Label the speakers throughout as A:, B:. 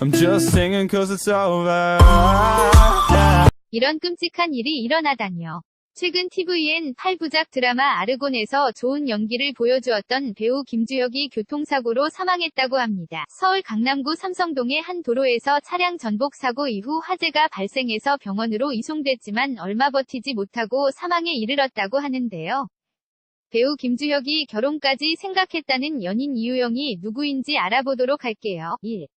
A: I'm just singing cause it's over.
B: 이런 끔찍한 일이 일어나다니요. 최근 TVN 8부작 드라마 아르곤에서 좋은 연기를 보여주었던 배우 김주혁이 교통사고로 사망했다고 합니다. 서울 강남구 삼성동의 한 도로에서 차량 전복 사고 이후 화재가 발생해서 병원으로 이송됐지만 얼마 버티지 못하고 사망에 이르렀다고 하는데요. 배우 김주혁이 결혼까지 생각했다는 연인 이유영이 누구인지 알아보도록 할게요. 1.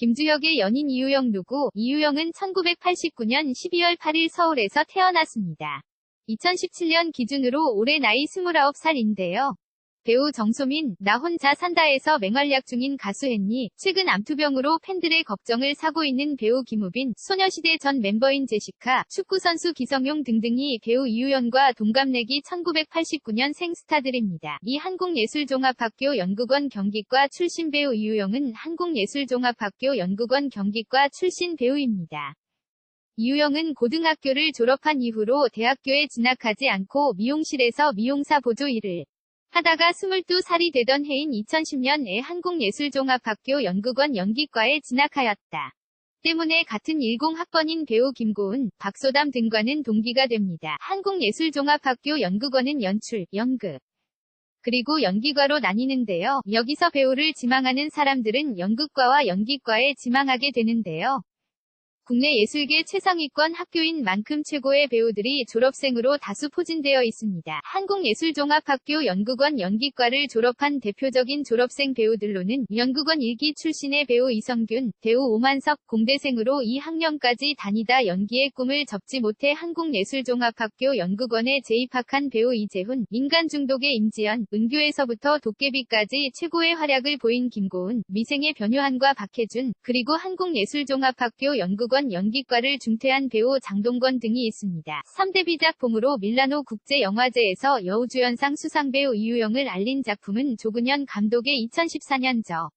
B: 김주혁의 연인 이유영 누구? 이유영은 1989년 12월 8일 서울에서 태어났습니다. 2017년 기준으로 올해 나이 29살인데요. 배우 정소민, 나 혼자 산다에서 맹활약 중인 가수 헨니, 최근 암투병으로 팬들의 걱정을 사고 있는 배우 김우빈, 소녀시대 전 멤버인 제시카, 축구선수 기성용 등등이 배우 이유연과 동갑내기 1989년 생 스타들입니다. 이 한국예술종합학교 연극원 경기과 출신 배우 이유영은 한국예술종합학교 연극원 경기과 출신 배우입니다. 이유영은 고등학교를 졸업한 이후로 대학교에 진학하지 않고 미용실에서 미용사 보조 일을 하다가 22살이 되던 해인 2010년에 한국예술종합학교 연극원 연기과에 진학하였다. 때문에 같은 10학번인 배우 김고은, 박소담 등과는 동기가 됩니다. 한국예술종합학교 연극원은 연출, 연극, 그리고 연기과로 나뉘는데요. 여기서 배우를 지망하는 사람들은 연극과와 연기과에 지망하게 되는데요. 국내 예술계 최상위권 학교인 만큼 최고의 배우들이 졸업생으로 다수 포진되어 있습니다. 한국예술종합학교 연극원 연기과를 졸업한 대표적인 졸업생 배우들로는 연극원 1기 출신의 배우 이성균, 배우 오만석 공대생으로 2학년까지 다니다 연기의 꿈을 접지 못해 한국예술종합학교 연극원에 재입학한 배우 이재훈, 인간 중독의 임지연, 은교에서부터 도깨비까지 최고의 활약을 보인 김고은, 미생의 변요한과 박혜준, 그리고 한국예술종합학교 연극원 연기과를 중퇴한 배우 장동건 등이 있습니다. 3대 비작품으로 밀라노 국제영화제에서 여우주연상 수상배우 이유영을 알린 작품은 조근현 감독의 2014년 저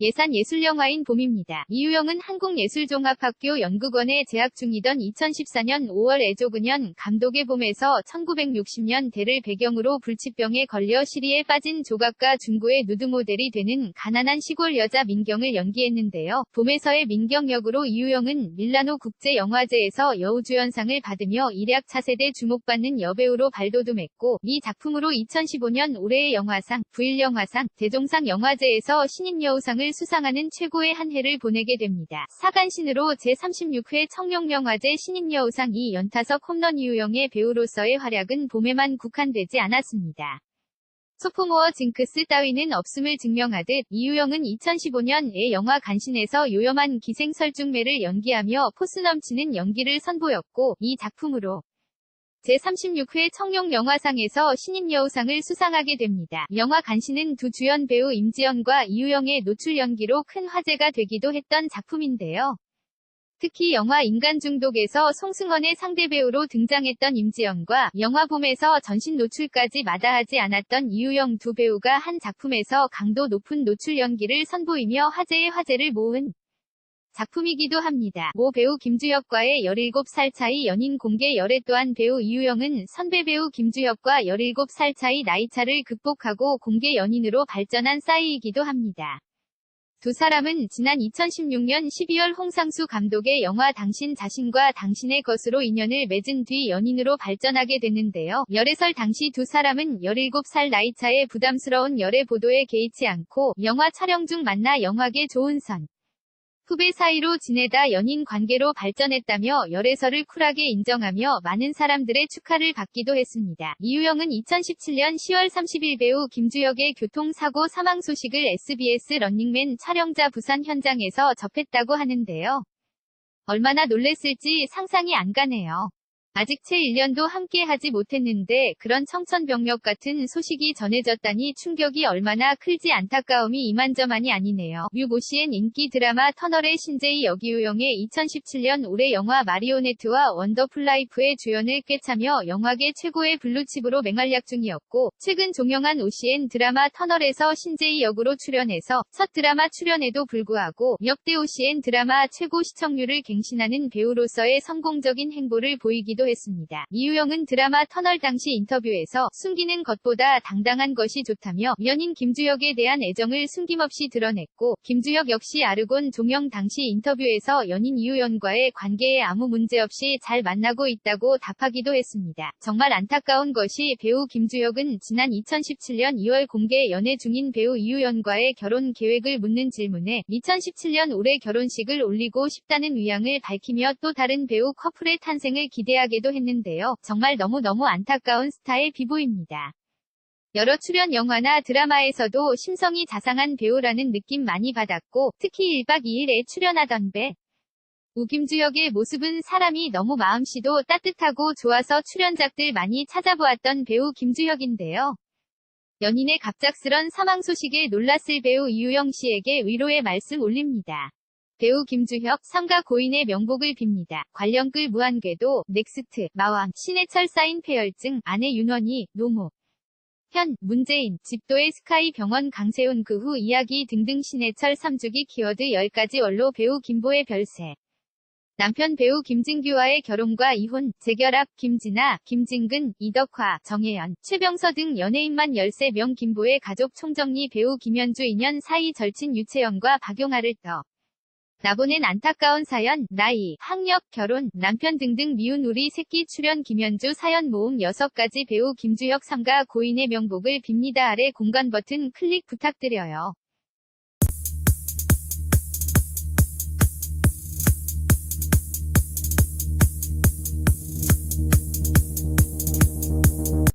B: 예산 예술영화인 봄입니다. 이유영은 한국예술종합학교 연극원에 재학 중이던 2014년 5월 애조근현 감독의 봄에서 1960년 대를 배경으로 불치병에 걸려 시리에 빠진 조각가 중고의 누드 모델이 되는 가난한 시골 여자 민경을 연기했는데요. 봄에서의 민경 역으로 이유영은 밀라노 국제영화제에서 여우주연상을 받으며 일약 차세대 주목받는 여배우로 발돋움했고 이 작품으로 2015년 올해의 영화상, 부일영화상, 대종상 영화제에서 신인여우상을 수상하는 최고의 한 해를 보내게 됩니다. 사간신으로 제36회 청룡영화제 신인여우상 2연타석 홈런 이유영의 배우로서의 활약은 봄에만 국한되지 않았습니다. 소풍어어 징크스 따위는 없음을 증명하듯 이유영은 2015년에 영화 간신에서 요염한 기생설중매를 연기하며 포스 넘치는 연기를 선보였고 이 작품으로 제36회 청룡 영화상에서 신인여우상을 수상하게 됩니다. 영화 간신은 두 주연 배우 임지연과 이유영의 노출 연기로 큰 화제가 되기도 했던 작품인데요. 특히 영화 인간 중독에서 송승헌의 상대 배우로 등장했던 임지연과 영화 봄에서 전신 노출까지 마다하지 않았던 이유영 두 배우가 한 작품에서 강도 높은 노출 연기를 선보이며 화제의 화제를 모은 작품이기도 합니다. 모 배우 김주혁과의 17살 차이 연인 공개 열애 또한 배우 이유영은 선배 배우 김주혁과 17살 차이 나이차를 극복하고 공개 연인으로 발전한 사이이기도 합니다. 두 사람은 지난 2016년 12월 홍상수 감독의 영화 당신 자신과 당신의 것으로 인연을 맺은 뒤 연인으로 발전하게 됐는데요. 열애설 당시 두 사람은 17살 나이차의 부담스러운 열애 보도에 개의치 않고 영화 촬영 중 만나 영화계 좋은 선. 후배 사이로 지내다 연인 관계로 발전했다며 열애설을 쿨하게 인정하며 많은 사람들의 축하를 받기도 했습니다. 이유영은 2017년 10월 30일 배우 김주혁의 교통사고 사망 소식을 SBS 런닝맨 촬영자 부산 현장에서 접했다고 하는데요. 얼마나 놀랬을지 상상이 안 가네요. 아직 채 1년도 함께 하지 못했는데 그런 청천벽력 같은 소식이 전해졌다니 충격이 얼마나 클지 안타까움이 이만저만이 아니네요. 뮤고시엔 인기 드라마 터널의 신재희 여기우영의 2017년 올해 영화 마리오네트와 원더풀 라이프의 주연을 꿰차며 영화계 최고의 블루칩으로 맹활약 중이었고 최근 종영한 오시엔 드라마 터널에서 신재희 역으로 출연해서 첫 드라마 출연에도 불구하고 역대 오시엔 드라마 최고 시청률을 갱신하는 배우로서의 성공적인 행보를 보이기도 했습니다. 이유영은 드라마 터널 당시 인터뷰에서 숨기는 것보다 당당한 것이 좋다며 연인 김주혁에 대한 애정을 숨김없이 드러냈고 김주혁 역시 아르곤 종영 당시 인터뷰에서 연인 이유연과의 관계에 아무 문제 없이 잘 만나고 있다고 답하기도 했습니다. 정말 안타까운 것이 배우 김주혁은 지난 2017년 2월 공개 연애 중인 배우 이유연과의 결혼 계획을 묻는 질문에 2017년 올해 결혼식을 올리고 싶다는 의향을 밝히며 또 다른 배우 커플의 탄생을 기대하게 도 했는데요. 정말 너무너무 안타까운 스타의 비보입니다. 여러 출연 영화나 드라마에서도 심성이 자상한 배우라는 느낌 많이 받았고 특히 1박 2일에 출연하던 배 우김주혁의 모습은 사람이 너무 마음씨도 따뜻하고 좋아서 출연작들 많이 찾아보았던 배우 김주혁인데요. 연인의 갑작스런 사망 소식에 놀랐을 배우 이유영 씨에게 위로의 말씀 올립니다. 배우 김주혁 삼가 고인의 명복을 빕니다. 관련 글 무한궤도 넥스트 마왕 신해철 사인 폐혈증 아내 윤원희 노모 현 문재인 집도의 스카이 병원 강세훈 그 후 이야기 등등 신해철 3주기 키워드 10가지 원로 배우 김보의 별세 남편 배우 김진규와의 결혼과 이혼, 재결합, 김진아, 김진근, 이덕화, 정혜연, 최병서 등 연예인만 13명 김보의 가족 총정리 배우 김현주 인연 사이 절친 유채영과 박용아를 떠. 나보낸 안타까운 사연, 나이, 학력, 결혼, 남편 등등 미운 우리 새끼 출연 김현주 사연 모음 6가지 배우 김주혁 삼가 고인의 명복을 빕니다 아래 공간 버튼 클릭 부탁드려요.